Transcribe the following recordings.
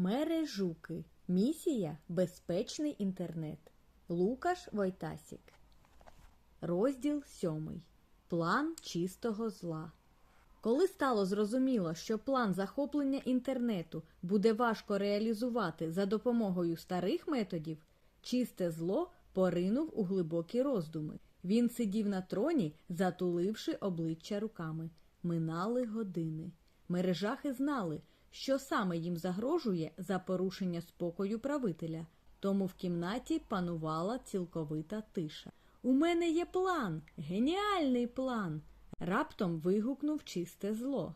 Мережуки. Місія Безпечний інтернет. Лукаш Войтасік. Розділ сьомий. План чистого зла. Коли стало зрозуміло, що план захоплення інтернету буде важко реалізувати за допомогою старих методів, чисте зло поринув у глибокі роздуми. Він сидів на троні, затуливши обличчя руками. Минали години. Мережахи знали, що саме їм загрожує за порушення спокою правителя, тому в кімнаті панувала цілковита тиша. У мене є план, геніальний план. Раптом вигукнув чисте зло.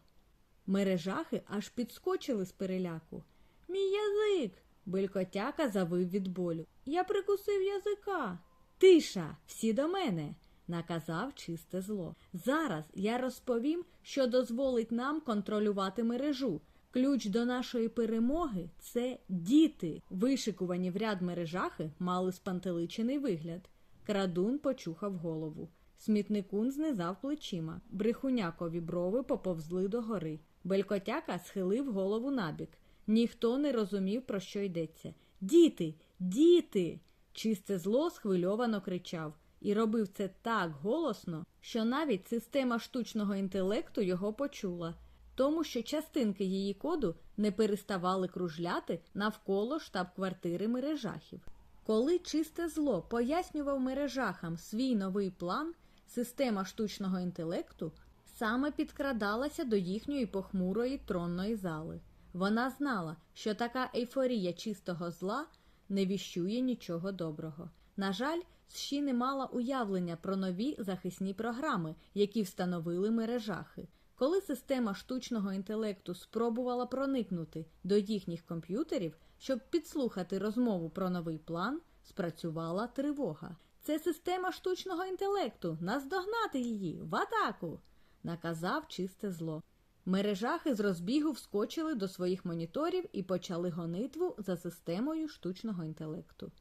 Мережахи аж підскочили з переляку. Мій язик. Белькотяка завив від болю. Я прикусив язика. Тиша, всі до мене, наказав чисте зло. Зараз я розповім, що дозволить нам контролювати мережу. Ключ до нашої перемоги це діти. Вишикувані в ряд мережахи мали спантеличений вигляд. Крадун почухав голову. Смітникун знизав плечима. Брехунякові брови поповзли догори. Белькотяка схилив голову набік. Ніхто не розумів, про що йдеться. Діти, діти. Чисте зло схвильовано кричав і робив це так голосно, що навіть система штучного інтелекту його почула, тому що частинки її коду не переставали кружляти навколо штаб-квартири мережахів. Коли чисте зло пояснював мережахам свій новий план, система штучного інтелекту саме підкрадалася до їхньої похмурої тронної зали. Вона знала, що така ейфорія чистого зла не віщує нічого доброго. На жаль, СШІ не мала уявлення про нові захисні програми, які встановили мережахи. Коли система штучного інтелекту спробувала проникнути до їхніх комп'ютерів, щоб підслухати розмову про новий план, спрацювала тривога. Це система штучного інтелекту. Наздогнати її в атаку, наказав чисте зло. Мережахи з розбігу вскочили до своїх моніторів і почали гонитву за системою штучного інтелекту.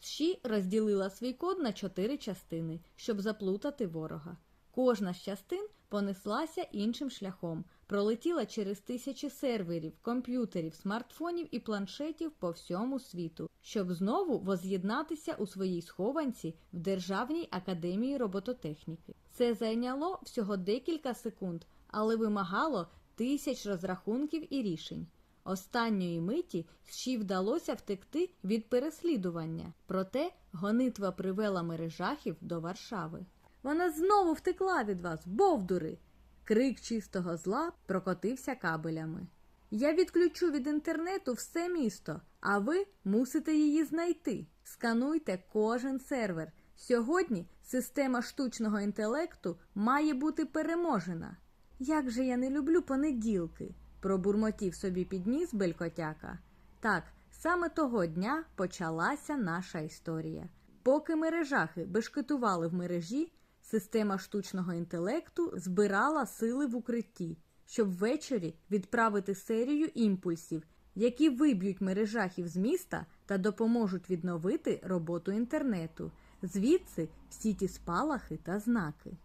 Ші розділила свій код на чотири частини, щоб заплутати ворога. Кожна з частин понеслася іншим шляхом, пролетіла через тисячі серверів, комп'ютерів, смартфонів і планшетів по всьому світу, щоб знову воз'єднатися у своїй схованці в Державній академії робототехніки. Це зайняло всього декілька секунд, але вимагало тисяч розрахунків і рішень. Останньої миті Ші вдалося втекти від переслідування, проте гонитва привела мережахів до Варшави. Вона знову втекла від вас, бовдури. Крик чистого зла прокотився кабелями. Я відключу від інтернету все місто, а ви мусите її знайти. Скануйте кожен сервер. Сьогодні система штучного інтелекту має бути переможена. Як же я не люблю понеділки, пробурмотів собі підніс белькотяка. Так, саме того дня почалася наша історія. Поки мережахи бешкетували в мережі, система штучного інтелекту збирала сили в укритті, щоб ввечері відправити серію імпульсів, які виб'ють мережахів з міста та допоможуть відновити роботу інтернету. Звідси всі ті спалахи та знаки.